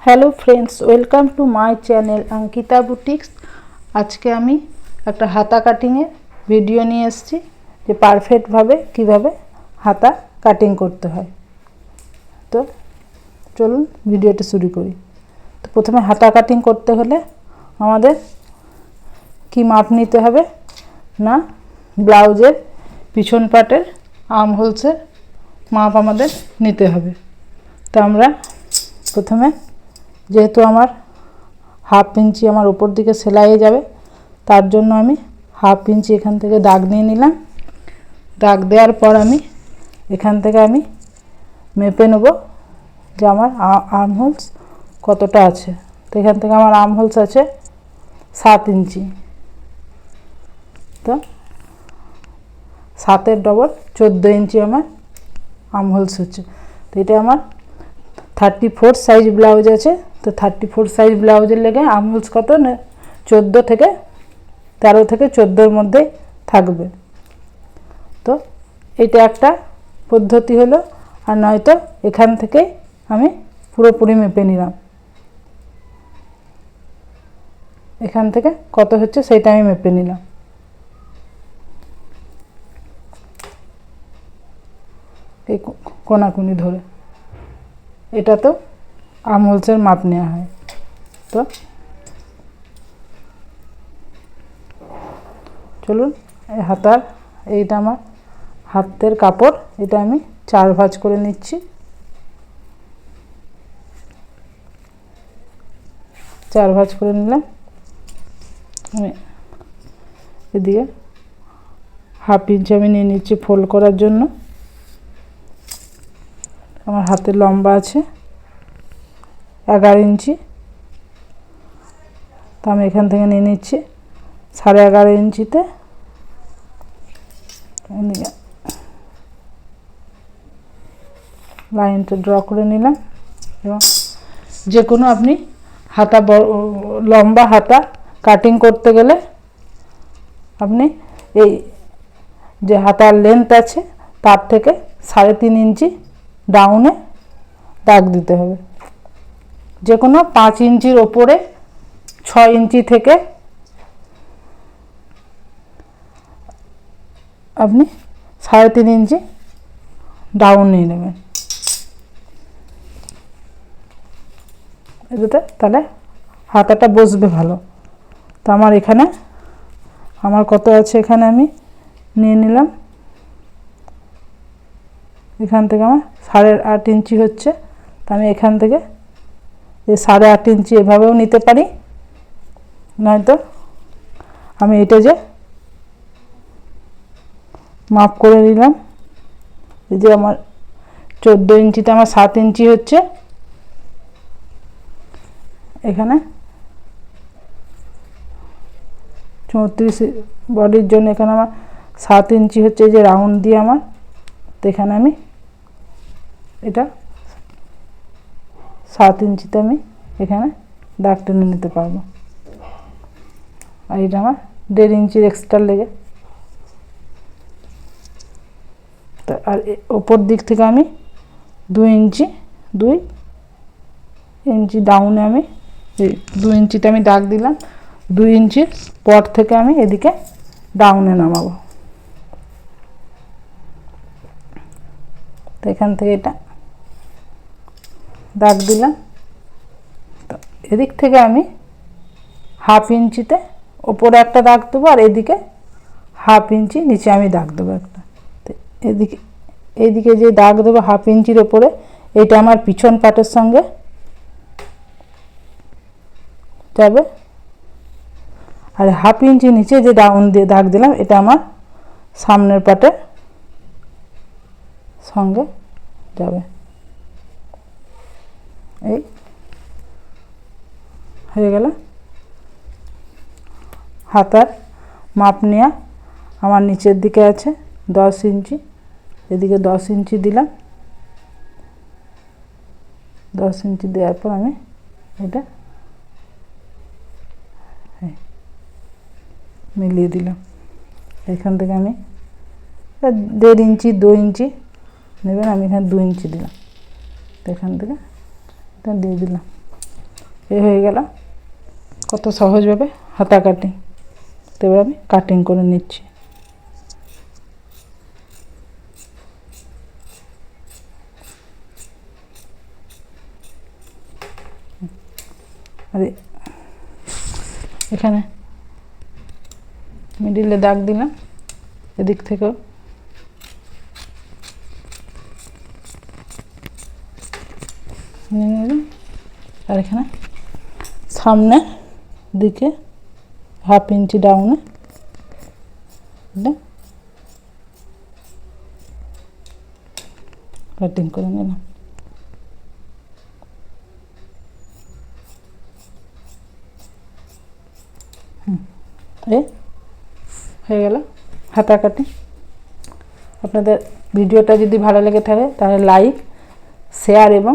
Hello friends welcome to my channel Ankita boutiques আজকে আমি একটা হাতা কাটিংয়ের ভিডিও নিয়ে এসেছি যে পারফেক্টভাবে কীভাবে হাতা কাটিং করতে হয়। তো চলুন ভিডিওটা শুরু করি। তো প্রথমে হাতা কাটিং করতে হলে আমাদের কি মাপ নিতে হবে না ব্লাউজের পিছন পাটের আর্ম হোলসের মাপ আমাদের নিতে হবে। তো আমরা প্রথমে যেহেতু আমার হাফ ইঞ্চি আমার উপর দিকে সেলাইয়ে যাবে, তার জন্য আমি হাফ ইঞ্চি এখান থেকে দাগ নিয়ে নিলাম। দাগ দেওয়ার পর আমি এখান থেকে আমি মেপে নেব যে আমার আর্ম হোলস কতটা আছে। তো এখান থেকে আমার আর্ম হোলস আছে সাত ইঞ্চি। তো সাতের ডবল চোদ্দ ইঞ্চি আমার আর্ম হোলস হচ্ছে। তো এটা আমার থার্টি ফোর সাইজ ব্লাউজ আছে। তো থার্টি ফোর সাইজ ব্লাউজের লেগে আমুলস কত চোদ্দ থেকে তেরো থেকে চোদ্দোর মধ্যে থাকবে। তো এটা একটা পদ্ধতি হলো, আর নয়তো এখান থেকে আমি পুরোপুরি মেপে নিলাম। এখান থেকে কত হচ্ছে সেটা আমি মেপে নিলাম। এই কোনাকুনি ধরে। এটা তো আমলসের মাপ নেওয়া হয়। তো চলুন, এই হাতার এইটা আমার হাতের কাপড়, এটা আমি চার ভাঁজ করে নিচ্ছি। চার ভাঁজ করে নিলাম। এদিকে হাফ ইঞ্চি আমি নিয়ে নিচ্ছি ফোল্ড করার জন্য। আমার হাতের লম্বা আছে। এগারো ইঞ্চি। তো আমি এখান থেকে নিয়ে নিচ্ছি সাড়ে এগারো ইঞ্চিতে। লাইনটা ড্র করে নিলাম এবং যে কোনো আপনি হাতা লম্বা হাতা কাটিং করতে গেলে আপনি এই যে হাতার লেন্থ আছে তার থেকে সাড়ে তিন ইঞ্চি ডাউনে দাগ দিতে হবে। যে কোনো পাঁচ ইঞ্চির ওপরে, ছয় ইঞ্চি থেকে। আপনি সাড়ে তিন ইঞ্চি ডাউন নিয়ে নেবেন। এটাতে তাহলে হাতাটা বসবে ভালো। তো আমার এখানে, আমার কত আছে এখানে আমি নিয়ে নিলাম। এখান থেকে আমার সাড়ে আট ইঞ্চি হচ্ছে। তা আমি এখান থেকে সাড়ে আট ইঞ্চি এভাবেও নিতে পারি। নয়তো আমি এটা যে মাপ করে নিলাম। এই যে আমার চোদ্দ ইঞ্চিতে আমার সাত ইঞ্চি হচ্ছে। এখানে চৌত্রিশ বডির জন্য এখানে আমার সাত ইঞ্চি হচ্ছে যে রাউন্ড দিয়ে আমার। তো এখানে আমি এটা সাত ইঞ্চিতে আমি এখানে দাগ টেনে নিতে পারব। আর এটা আমার দেড় ইঞ্চির এক্সট্রা লেগে। তো আর ওপর দিক থেকে আমি দুই ইঞ্চি দুই ইঞ্চি ডাউনে আমি দু ইঞ্চিতে আমি দাগ দিলাম। দুই ইঞ্চির পর থেকে আমি এদিকে ডাউনে নামাবো। তো এখান থেকে এটা দাগ দিলাম। তো এদিক থেকে আমি হাফ ইঞ্চিতে ওপরে একটা দাগ দেবো আর এদিকে হাফ ইঞ্চি নিচে আমি দাগ দেবো একটা। তো এদিকে এইদিকে যে দাগ দেবো হাফ ইঞ্চির ওপরে, এটা আমার পিছন পাটের সঙ্গে যাবে। আর হাফ ইঞ্চি নিচে যে ডাউন দিয়ে দাগ দিলাম, এটা আমার সামনের পাটের সঙ্গে যাবে। এই, হয়ে গেল। হাতার মাপ নেওয়া আমার নিচের দিকে আছে, দশ ইঞ্চি। এদিকে দশ ইঞ্চি দিলাম। দশ ইঞ্চি দেওয়ার পর আমি এটা মিলিয়ে দিলাম। এখান থেকে আমি দেড় ইঞ্চি, দু ইঞ্চি নেবেন, আমি এখানে দু ইঞ্চি দিলাম। এখান থেকে দিয়ে দিলাম। এ হয়ে গেল। কত সহজভাবে হাতা কাটিং তো এবার আমি কাটিং করে নিচ্ছি। আর, এখানে মিডিলে দাগ দিলাম, এদিক থেকেও। আর এখানে সামনে দিকে হাফ ইঞ্চি ডাউনে কাটিং করে নিলাম এই হয়ে গেল হাতা কাটি। আপনাদের ভিডিওটা যদি ভালো লেগে থাকে তাহলে লাইক, শেয়ার এবং